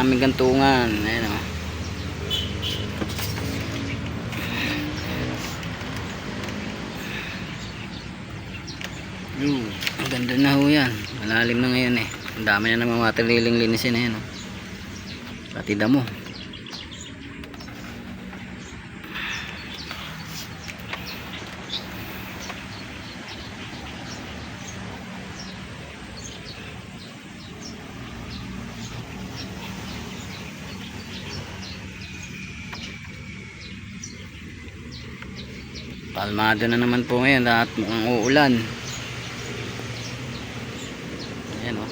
aming gantungan. Ayan o. Yun, ang ganda na ho yan. Malalim na ngayon eh. Ang dami na naman mataliling linisin na yan. Oh. Pati damo. Kalmado na naman po ngayon at mukhang uulan. Ayan o.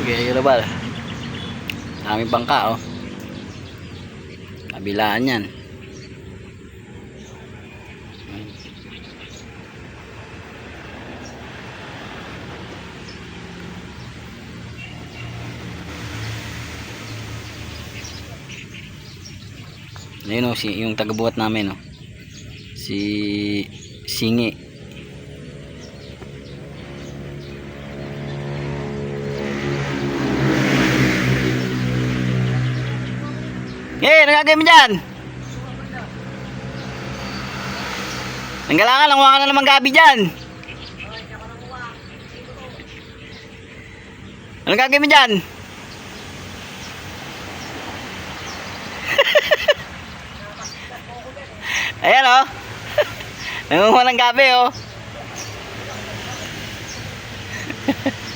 Okay, Robal. Aming bangka o. Kabilaan yan. Ayun o, si, yung tagabuhat namin o. Si Singi. Eh, nagagawin mo dyan? Nanggalangan, nanguha ka na naman gabi dyan. Ano gagawin mo dyan? Ayan o. Oh. Ng gabi o. Oh.